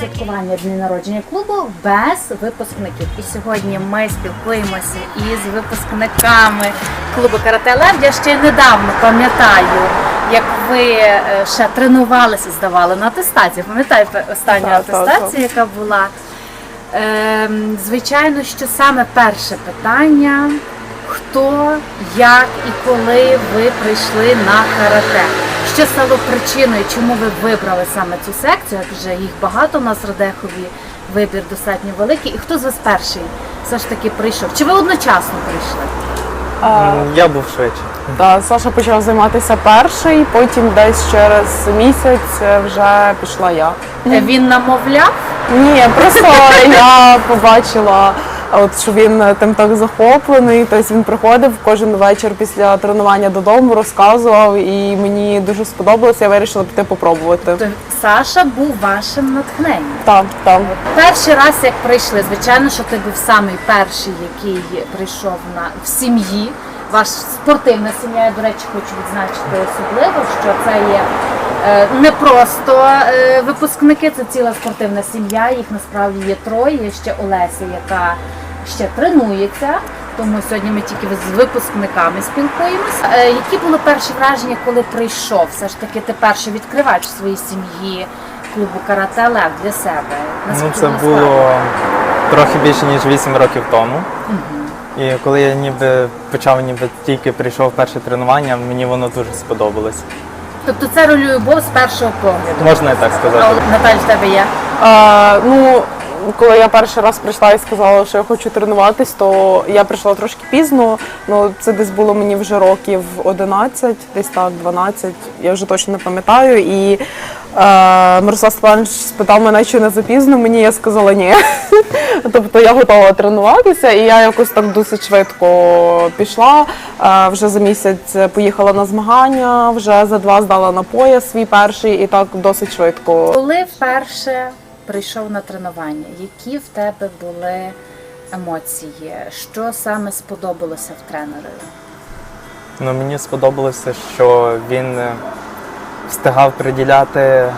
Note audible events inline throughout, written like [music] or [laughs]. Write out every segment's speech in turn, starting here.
святкування дні народження клубу без випускників. І сьогодні ми спілкуємося із випускниками клубу Карате Лев. Я ще недавно пам'ятаю, як ви е, ще тренувалися, здавали на атестацію. Пам'ятаєте останню Так, так, атестацію, яка була? Ем, звичайно, що саме перше питання: хто, як і коли ви прийшли на карате? Що стало причиною, чому ви вибрали саме цю секцію? Адже їх багато у нас в Радехові, вибір достатньо великий. І хто з вас перший все ж таки прийшов? Чи ви одночасно прийшли? А, Я був швидше. та, Саша почав займатися перший, потім десь через місяць е, вже пішла я. Він намовляв? Ні, просто я [laughs] побачила, от що він тим так захоплений. Тобто він приходив кожен вечір після тренування додому, розказував, і мені дуже сподобалося. Я вирішила піти попробувати. То Саша був вашим натхненням. Так, так. Перший раз, як прийшли, звичайно, що ти був самий перший, який прийшов на в сім'ї. Ваш спортивна сім'я, я, до речі, хочу відзначити особливо, що це є е, не просто е, випускники, це ціла спортивна сім'я. Їх насправді є троє. Є ще Олеся, яка ще тренується. Тому сьогодні ми тільки з випускниками спілкуємося. Е, які були перші враження, коли прийшов? Все ж таки, ти перший відкривач своїй сім'ї клубу Карате Лев для себе. Ну, це насправді? було трохи більше, ніж 8 років тому. І коли я ніби почав, ніби тільки прийшов перше тренування, мені воно дуже сподобалось. Тобто це ролює любов з першого погляду. Можна і так сказати. Наталь, в тебе є? А, ну, коли я перший раз прийшла і сказала, що я хочу тренуватись, то я прийшла трошки пізно. Ну, це десь було мені вже років 11, десь так, 12, я вже точно не пам'ятаю. І Мирослав Степанович спитав мене, чи не запізно мені, я сказала ні. [laughs] тобто я готова тренуватися, і я якось так досить швидко пішла. Вже за місяць поїхала на змагання, вже за два здала на пояс свій перший, і так досить швидко. Коли вперше прийшов на тренування, які в тебе були емоції? Що саме сподобалося в тренерові? Ну, мені сподобалося, що він встигав приділяти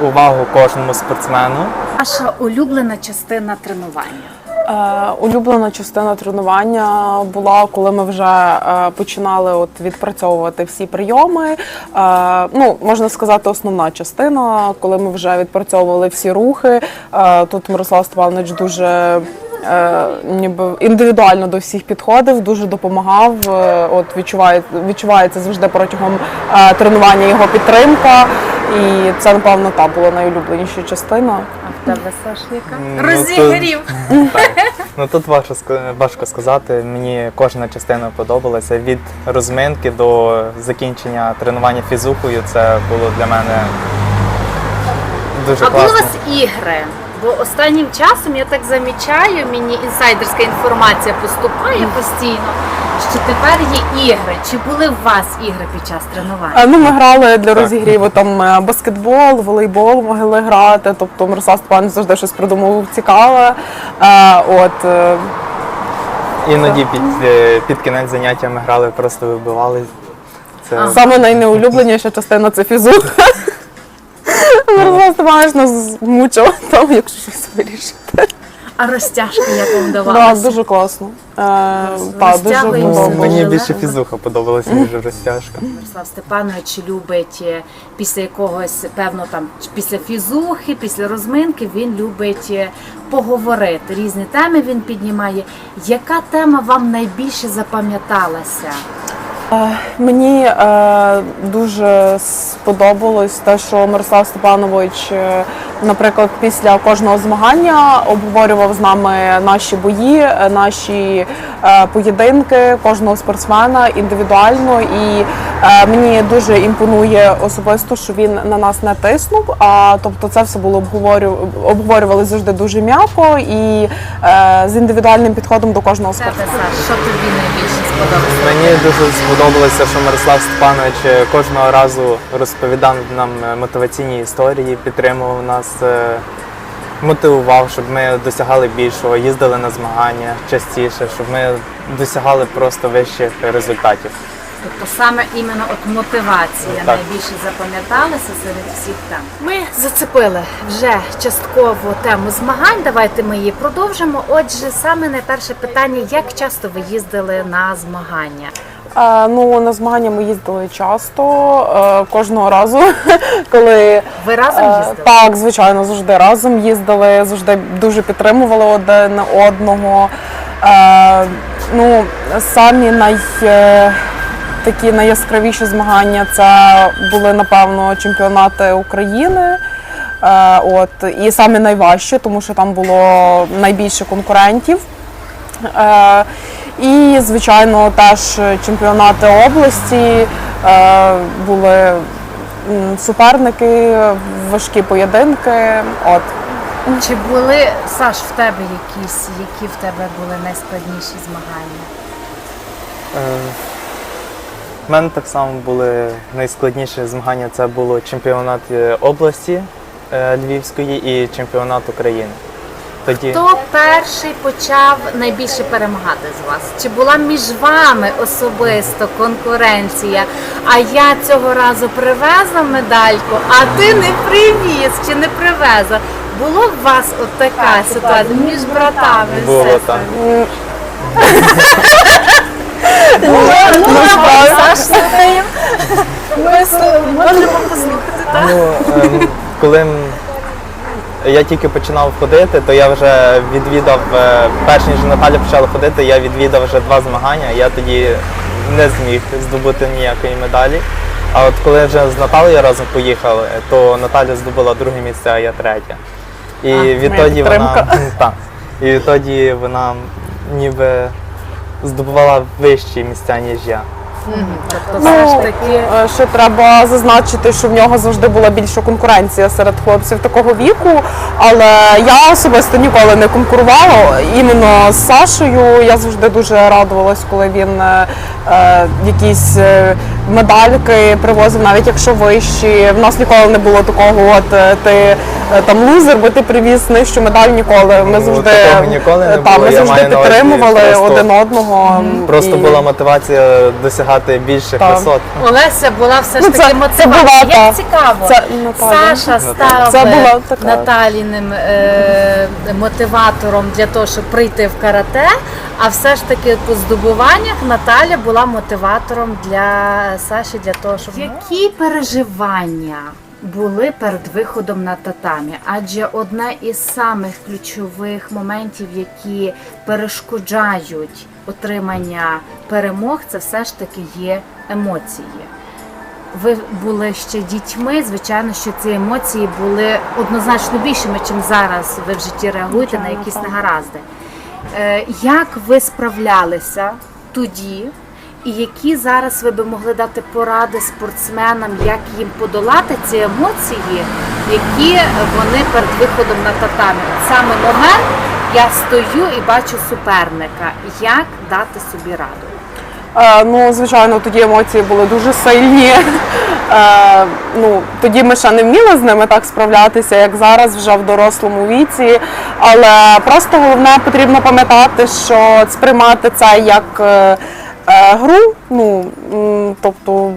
увагу кожному спортсмену. Ваша улюблена частина тренування? Е, улюблена частина тренування була, коли ми вже е, починали от відпрацьовувати всі прийоми. Е, ну, можна сказати, основна частина, коли ми вже відпрацьовували всі рухи. Е, тут Мирослав Степанович дуже. Е, Ніби індивідуально до всіх підходив, дуже допомагав. Е, От відчуває, відчувається завжди протягом е, тренування його підтримка, і це напевно та була найулюбленіша частина. А в тебе Саш, яка? Ну, Розігрів. [laughs] Ну тут важко, важко сказати. Мені кожна частина подобалася. Від розминки до закінчення тренування фізухою. Це було для мене дуже А були у вас ігри? Бо останнім часом я так замічаю, мені інсайдерська інформація поступає постійно, що тепер є ігри. Чи були у вас ігри під час тренувань? Е, Ну, ми грали для Так. розігріву там е, баскетбол, волейбол могли грати. Тобто Мирослав Степанович завжди щось придумував цікаве. Е, От Іноді під, під кінець заняття ми грали, просто вибивали. Це саме найнеулюбленіша частина це фізуха. Мирослав Степанович нас мучив там, якщо щось вирішити. А розтяжка як вам Да, давалася? дуже класно. Е, дуже ну, мені більше фізуха подобалася, ніж розтяжка. Мирослав Степанович любить е, після якогось, певно, там після фізухи, після розминки він любить е, поговорити. Різні теми він піднімає. Яка тема вам найбільше запам'яталася? Мені е, дуже сподобалось те, що Мирослав Степанович, е, наприклад, після кожного змагання обговорював з нами наші бої, е, наші е, поєдинки кожного спортсмена індивідуально. І е, мені дуже імпонує особисто, що він на нас не тиснув. А тобто, це все було обговорю, обговорювали завжди дуже м'яко і з індивідуальним підходом до кожного спортсмена. Що тобі найбільше сподобалося? Мені дуже сподобалося, що Мирослав Степанович кожного разу розповідав нам мотиваційні історії, підтримував нас, е, мотивував, щоб ми досягали більшого, їздили на змагання частіше, щоб ми досягали просто вищих результатів. Тобто саме іменно от мотивація Так. найбільше запам'яталася серед всіх тем. Ми зацепили вже частково тему змагань. Давайте ми її продовжимо. Отже, саме найперше питання: як часто ви їздили на змагання? Е, ну, на змагання ми їздили часто, е, кожного разу, [laughs] коли Ви разом Е, їздили? Так, звичайно, завжди разом їздили, завжди дуже підтримували один одного. Е, ну, самі най, такі найяскравіші змагання це були, напевно, чемпіонати України. Е, от, і самі найважчі, тому що там було найбільше конкурентів. Е, і, звичайно, теж чемпіонати області е, були суперники, важкі поєдинки. От. Чи були Саш в тебе якісь, які в тебе були найскладніші змагання? Е, У мене так само були найскладніші змагання. Це було чемпіонат е, області е, Львівської і чемпіонат України. Тоді Хто перший почав найбільше перемагати з вас? Чи була між вами особисто конкуренція? А я цього разу привезла медальку, а ти не привіз чи не привезла? Було в вас от така ситуація між братами? було так. Ну. Ми. Можемо послухати, так? Ну, ем, коли я тільки починав ходити, то я вже відвідав, е, перш ніж Наталя почала ходити, я відвідав вже два змагання. Я тоді не зміг здобути ніякої медалі. А от коли вже з Наталею разом поїхали, то Наталя здобула друге місце, а я третє. І А, відтоді вона [laughs] так, і відтоді вона ніби здобувала вищі місця, ніж я. Тобто Ну, все ж таки. е, ще треба зазначити, що в нього завжди була більша конкуренція серед хлопців такого віку. Але я особисто ніколи не конкурувала. Іменно з Сашею я завжди дуже радувалась, коли він е, е, якісь е, медальки привозив, навіть якщо вищі. В нас ніколи не було такого, от е, ти е, там лузер, бо ти привіз нижчу медаль ніколи. Ми Ну, завжди ніколи не е, та, було. ми Я завжди підтримували просто- один одного. Просто І- була мотивація досягати більших Так. висот. Олеся була все ж Ну, це- таки це мотивація. була Як цікаво, це Саша став Це була така- Наталіним е, мотиватором для того, щоб прийти в карате. А все ж таки по здобуваннях Наталя була мотиватором для Саші для того, щоб які переживання були перед виходом на татамі? Адже одне із самих ключових моментів, які перешкоджають отримання перемог, це все ж таки є емоції. Ви були ще дітьми, звичайно, що ці емоції були однозначно більшими, чим зараз ви в житті реагуєте на якісь негаразди. Е, Як ви справлялися тоді, і які зараз ви би могли дати поради спортсменам, як їм подолати ці емоції, які вони перед виходом на татамі? Саме момент я стою і бачу суперника. Як дати собі раду? Е, Ну, звичайно, тоді емоції були дуже сильні. [laughs] Е, ну, тоді ми ще не вміли з ними так справлятися, як зараз, вже в дорослому віці. Але просто головне потрібно пам'ятати, що сприймати це як е, гру. Ну, тобто.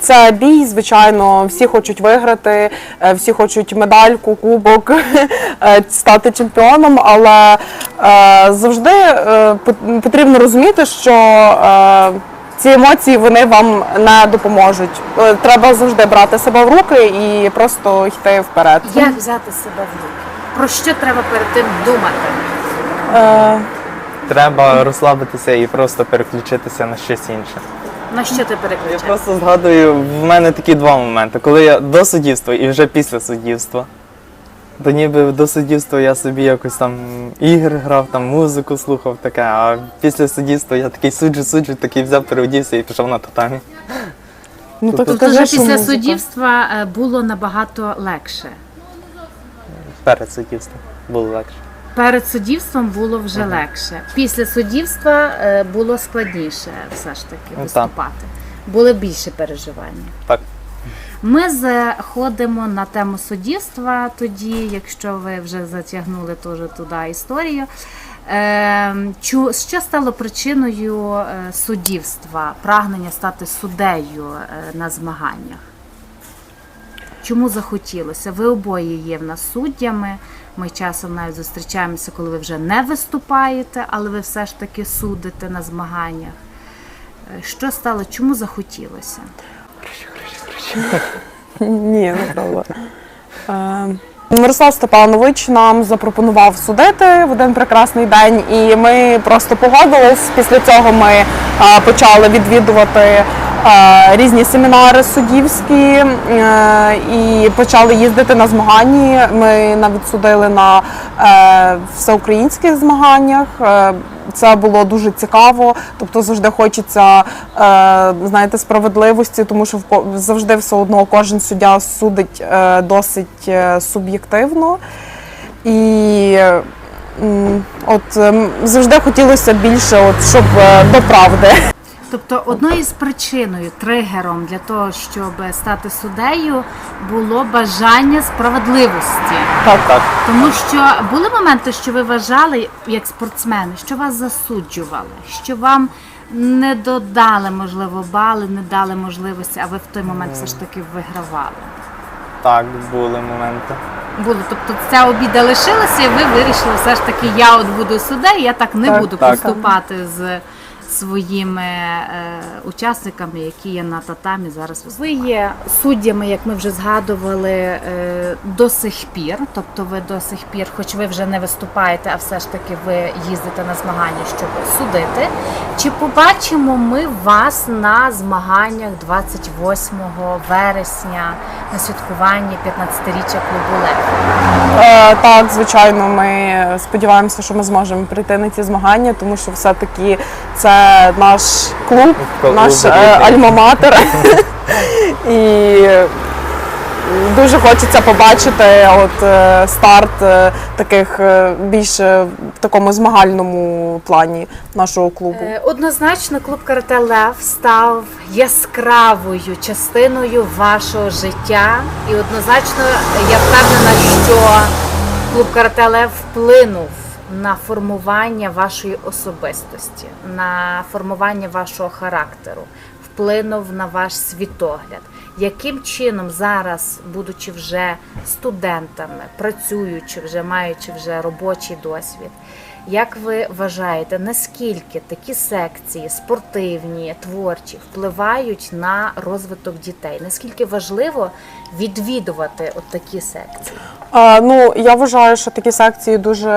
Це бій, звичайно, всі хочуть виграти, е, всі хочуть медальку, кубок, [laughs] е, стати чемпіоном, але е, завжди потрібно розуміти, що ці емоції вони вам не допоможуть. Треба завжди брати себе в руки і просто йти вперед. Як взяти себе в руки? Про що треба перед тим думати? Е, Треба розслабитися і просто переключитися на щось інше. На що ти Я переключаєш? просто згадую, в мене такі два моменти. Коли я до суддівства і вже після суддівства. То ніби до суддівства я собі якось там ігри грав, там музику слухав таке, а після суддівства я такий суджу, суджу, такий взяв, переодівся і пішов на татамі. ну, так Тобто вже після музика. суддівства е, було набагато легше. Перед суддівством було легше. Перед суддівством було вже легше. Після суддівства е, було складніше все ж таки Ну, так. виступати. Були більше переживання. Так. Ми заходимо на тему суддівства тоді, якщо ви вже затягнули теж туди історію. Е, чу, що стало причиною е, суддівства, прагнення стати суддею е, на змаганнях? Чому захотілося? Ви обоє є в нас суддями. Ми часом навіть зустрічаємося, коли ви вже не виступаєте, але ви все ж таки судите на змаганнях. Е, Що стало? Чому захотілося? [laughs] Ні, неправда. Е, Мирослав Степанович нам запропонував судити в один прекрасний день, і ми просто погодились. Після цього ми е, почали відвідувати різні семінари суддівські е, і почали їздити на змагання. Ми навіть судили на е, всеукраїнських змаганнях. Е, Це було дуже цікаво. Тобто завжди хочеться знаєте, справедливості, тому що завжди все одно кожен суддя судить досить суб'єктивно. І от завжди хотілося більше, от, щоб до правди. Тобто одною з причиною, тригером для того, щоб стати суддею, було бажання справедливості. Так, Так. Тому що були моменти, що ви вважали як спортсмени, що вас засуджували, що вам не додали, можливо, бали, не дали можливості, а ви в той момент все ж таки вигравали. Так, були моменти. Було, тобто ця обіда лишилася, і ви вирішили все ж таки, я от буду суддею, я так не Так, буду так. поступати з своїми е, учасниками, які є на татамі зараз. Ви є суддями, як ми вже згадували, е, до сих пір. Тобто ви до сих пір, хоч ви вже не виступаєте, а все ж таки ви їздите на змагання, щоб судити. Чи побачимо ми вас на змаганнях 28 вересня на святкуванні 15-річчя клубу Лев? Е, так, звичайно, ми сподіваємося, що ми зможемо прийти на ці змагання, тому що все-таки це наш клуб, Клуб наш е, альма-матер. [laughs] І дуже хочеться побачити от, е, старт е, таких е, більше в такому змагальному плані нашого клубу. Е, Однозначно, клуб Карате Лев став яскравою частиною вашого життя, і однозначно я впевнена, що клуб Карате Лев вплинув на формування вашої особистості, на формування вашого характеру, вплинув на ваш світогляд. Яким чином зараз, будучи вже студентами, працюючи вже, маючи вже робочий досвід, як ви вважаєте, наскільки такі секції, спортивні, творчі, впливають на розвиток дітей? Наскільки важливо відвідувати от такі секції? А, ну, я вважаю, що такі секції дуже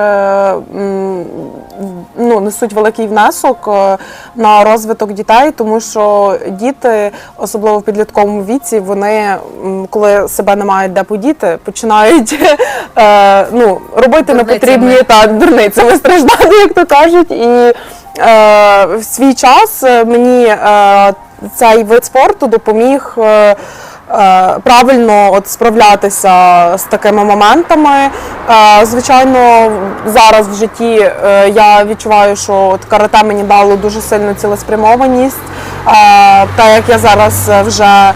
ну, несуть великий внесок е, на розвиток дітей, тому що діти, особливо в підлітковому віці, вони, коли себе не мають де подіти, починають [laughs] е, ну, робити Дурницями. непотрібні та дурницями страждати, як то кажуть. І е, в свій час мені цей вид спорту допоміг. Е, Правильно от справлятися з такими моментами. Е, Звичайно, зараз в житті е, я відчуваю, що от карате мені дало дуже сильну цілеспрямованість. Так як я зараз вже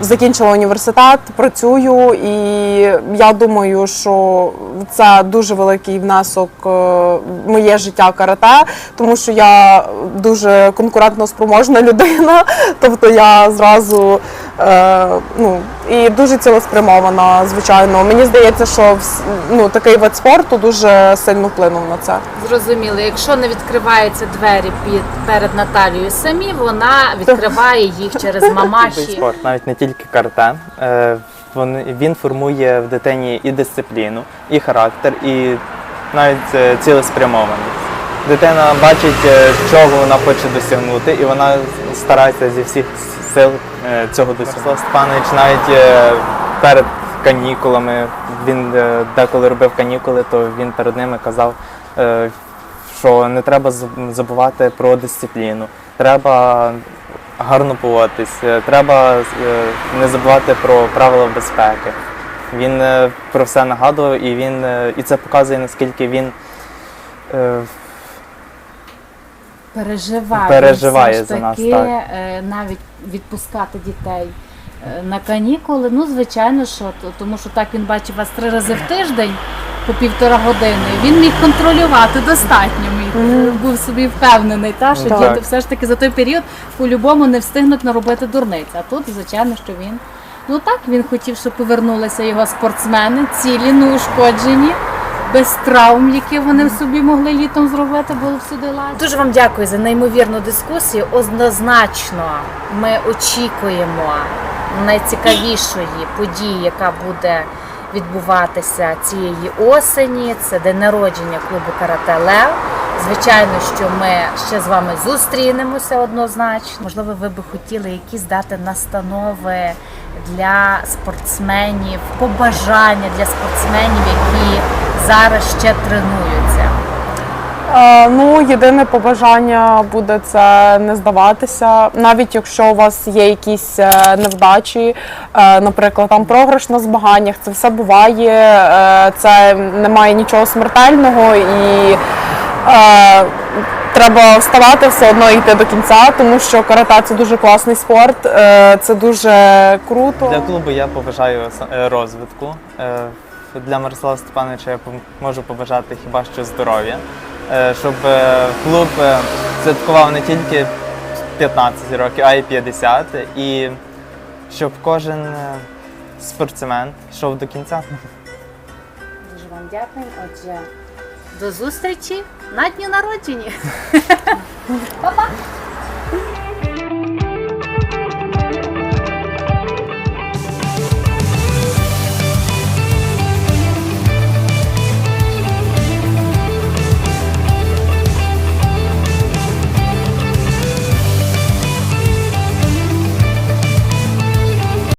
закінчила університет, працюю, і я думаю, що це дуже великий внесок в моє життя карате, тому що я дуже конкурентно спроможна [laughs] людина, тобто я зразу ну, і дуже цілеспрямована, звичайно. Мені здається, що ну, такий вид спорту дуже сильно вплинув на це. Зрозуміло, якщо не відкриваються двері під перед Наталією самі, вона відкриває їх через [laughs] мамаші. спорт, навіть не тільки карате. Е, Він, він формує в дитині і дисципліну, і характер, і навіть е, цілеспрямованість. Дитина бачить, е, чого вона хоче досягнути, і вона старається зі всіх сил е, цього досягнути. Мирослав Степанович навіть е, перед канікулами, він деколи робив канікули, то він перед ними казав, що не треба забувати про дисципліну. Треба гарно поводитись, треба не забувати про правила безпеки. Він про все нагадував і він і це показує, наскільки він переживає, Переживає все ж за нас, таки, так. е, навіть відпускати дітей е, на канікули. Ну, звичайно, що тому що так він бачив вас три рази в тиждень. по півтора години. Він міг контролювати достатньо. Міг був собі впевнений, та що Так. діти все ж таки за той період по-любому не встигнуть наробити дурниць. А тут, звичайно, що він. Ну так, він хотів, щоб повернулися його спортсмени, цілі, неушкоджені, без травм, які вони собі могли літом зробити, було всюди ладно. Дуже вам дякую за неймовірну дискусію. Однозначно, ми очікуємо найцікавішої події, яка буде відбуватися цієї осені. Це день народження клубу Карате Лев. Звичайно, що ми ще з вами зустрінемося однозначно. Можливо, ви би хотіли якісь дати настанови для спортсменів, побажання для спортсменів, які зараз ще тренуються. Е, Ну, єдине побажання буде це не здаватися, навіть якщо у вас є якісь е, невдачі, е, наприклад, там програш на змаганнях, це все буває, це немає нічого смертельного і треба вставати все одно і йти до кінця, тому що карате це дуже класний спорт, е, це дуже круто. Для клубу я побажаю е, розвитку. Е, Для Мирослава Степановича я можу побажати хіба що здоров'я, щоб клуб святкував не тільки 15 років, а й 50. І щоб кожен спортсмен йшов до кінця. Дуже вам дякую. Отже, до зустрічі на дні народження. [laughs] Па-па!